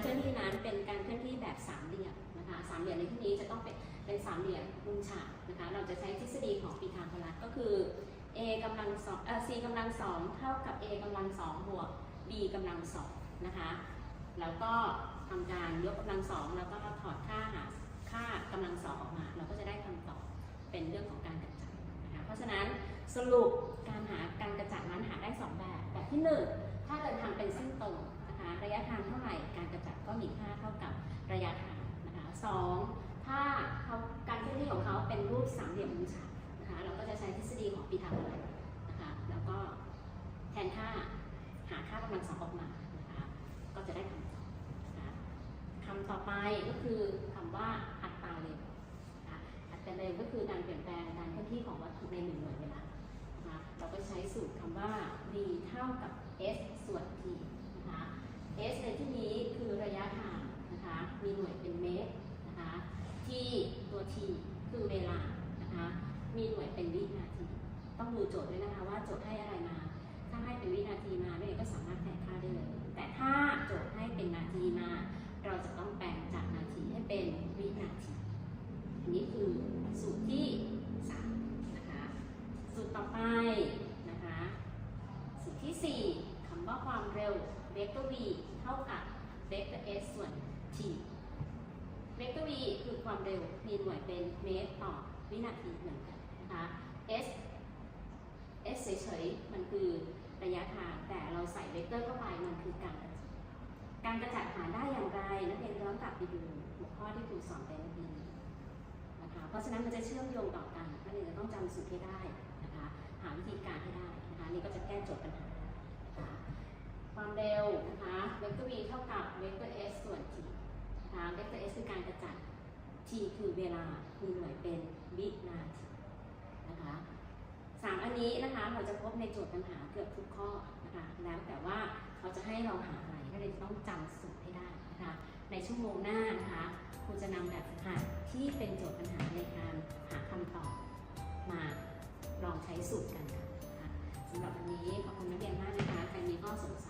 เคลื่อนที่นั้นเป็นการเคลื่อนที่แบบสามเหลี่ยมนะคะสามเหลี่ยมในที่นี้จะต้องเป็นเป็นสามเหลี่ยมมุมฉากนะคะเราจะใช้ทฤษฎีของปีทาโกรัสก็คือ a กำลังสองเอ่อ c กำลังสองเท่ากับ a กำลังสองบวก b กำลังสองนะคะแล้วก็ทำการยกกำลังสองแล้วก็ถอดค่าหาค่ากำลังสองออกมา เราก็จะได้คำตอบเป็นเรื่องของการกระจัดนะคะเพราะฉะนั้นสรุปการหาการกระจัดนั้นหาได้สองแบบ แบบที่หนึ่งถ้าเดินทางเป็นเส้นตรง ระยะทางเท่าไหร่การกระจัดก็มีค่าเท่ากับระยะทางนะคะสองถ้าเขาการเคลื่อนที่ของเขาเป็นรูปสามเหลี่ยมมุมฉากนะคะเราก็จะใช้ทฤษฎีของปีทาโกรัสนะคะแล้วก็แทนค่าหาค่ากำลังสองออกมานะคะก็จะได้คำตอบนะคะคำต่อไปก็คือคำว่าอัตราเร็วนะคะอัตราเร็วก็คือการเปลี่ยนแปลงการเคลื่อนที่ของวัตถุในหนึ่งหน่วยเวลานะคะเราก็ใช้สูตรคำว่า v เท่ากับ s ส่วน t s ในที่นี้คือระยะทางนะคะ มีหน่วยเป็นเมตรนะคะ t ตัว t คือเวลานะคะ มีหน่วยเป็นวินาที ต้องดูโจทย์ด้วยนะคะว่าโจทย์ให้อะไรมา ถ้าให้เป็นวินาทีมาเนี่ยก็สามารถแทนค่าได้เลย แต่ถ้าโจทย์ให้เป็นนาทีมา เราจะต้องแปลงจากนาทีให้เป็นวินาที อันนี้คือสูตรที่สามนะคะ สูตรต่อไปนะคะ สูตรที่สี่คำว่าความเร็วเวกเตอร์ v เท่ากับเวกเตอร์ s ส่วน t เวกเตอร์ v คือความเร็ว มีหน่วยเป็นเมตรต่อวินาทีเหมือนกันนะคะ s s เฉยๆ มันคือระยะทาง แต่เราใส่เวกเตอร์เข้าไป มันคือการกระจัดการกระจัดหาได้อย่างไรนักเรียนย้อนกลับไปดูหัวข้อที่ครูสอนไปเมื่อกี้นะคะเพราะฉะนั้นมันจะเชื่อมโยงต่อกันนักเรียนจะต้องจำสูตรให้ได้นะคะ หาวิธีการให้ได้นะคะ นี่ก็จะแก้โจทย์ปัญหานะคะความเร็วนะคะ กเตอร์ v เท่ากับเวกเตอร์ s ส่วน t นะคะเวกเตอร์ s คือการกระจัด t คือเวลามีหน่วยเป็นวินาทีนะคะสามอันนี้นะคะเราจะพบในโจทย์ปัญหาเกือบทุกข้อนะคะแล้วแต่ว่าเขาจะให้เราหาอะไรก็เลยต้องจำสูตรให้ได้นะคะในชั่วโมงหน้านะคะครูจะนำแบบฝึกหัดที่เป็นโจทย์ปัญหาในการหาคำตอบมาลองใช้สูตรกันค่ะสำหรับวันนี้ขอบคุณนักเรียนมากนะคะใครมีข้อสงสัย